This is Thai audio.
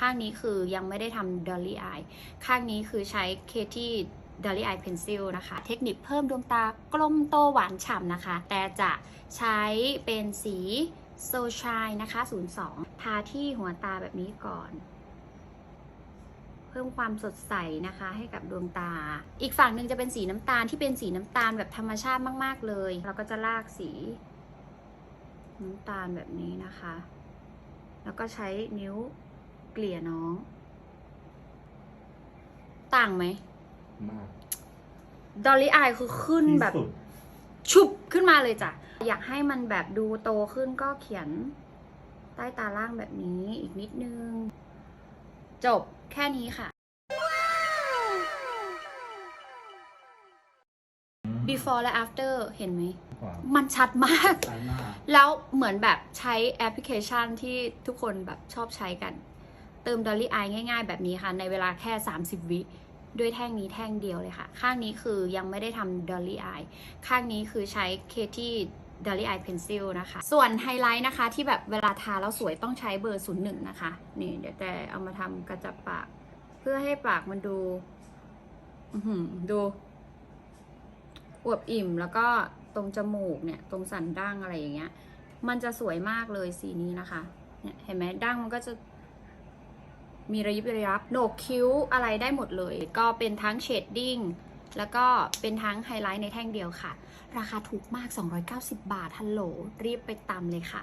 ข้างนี้คือยังไม่ได้ทำ Dolly Eye ข้างนี้คือใช้ Katy Dolly Eye Pencil นะคะ เทคนิคเพิ่มดวงตากลมโตหวานฉ่ำนะคะ แต่จะใช้เป็นสี So Shine นะคะ 02 ทาที่หัวตาแบบนี้ก่อน เพิ่มความสดใสนะคะให้กับดวงตา อีกฝั่งหนึ่งจะเป็นสีน้ำตาลที่เป็นสีน้ำตาลแบบธรรมชาติมาก ๆ เลย เราก็จะลากสีน้ำตาลแบบนี้นะคะ แล้วก็ใช้นิ้ว เกลี่ยน้อง ต่างไหม มากดอลลี่อายคือขึ้นที่แบบ สุดชุบขึ้นมาเลยจ้ะ อยากให้มันแบบดูโตขึ้นก็เขียนใต้ตาล่างแบบนี้อีกนิดนึง จบแค่นี้ค่ะ before และ after เห็นไหม กว่ามันชัดมากสายมาก แล้วเหมือนแบบใช้แอปพลิเคชันที่ทุกคนแบบชอบใช้กัน เติม Dolly Eye ง่าย ๆ แบบนี้ค่ะ ในเวลาแค่ 30 วิด้วยแท่งนี้แท่งเดียวเลยค่ะ ข้างนี้คือยังไม่ได้ทำ Dolly Eye ข้างนี้คือใช้ Katy Dolly Eye Pencil นะคะ ส่วนไฮไลท์นะคะ ที่แบบเวลาทาแล้วสวยต้องใช้เบอร์ 01 นะคะ นี่เดี๋ยวแต่เอามาทำกระจับปาก เพื่อให้ปากมันดูอื้อหือดูอวบอิ่มแล้วก็ตรงจมูกเนี่ย ตรงสันดั้งอะไรอย่างเงี้ย มันจะสวยมากเลยสีนี้นะคะ เนี่ยเห็นไหมดั้งมันก็จะ มีระยิบระยับโหนกคิ้วอะไรได้หมดเลย ก็เป็นทั้งเชดดิ้งแล้วก็เป็นทั้งไฮไลท์ในแท่งเดียวค่ะ ราคาถูกมาก 290 บาทฮัลโหลรีบไปตามเลยค่ะ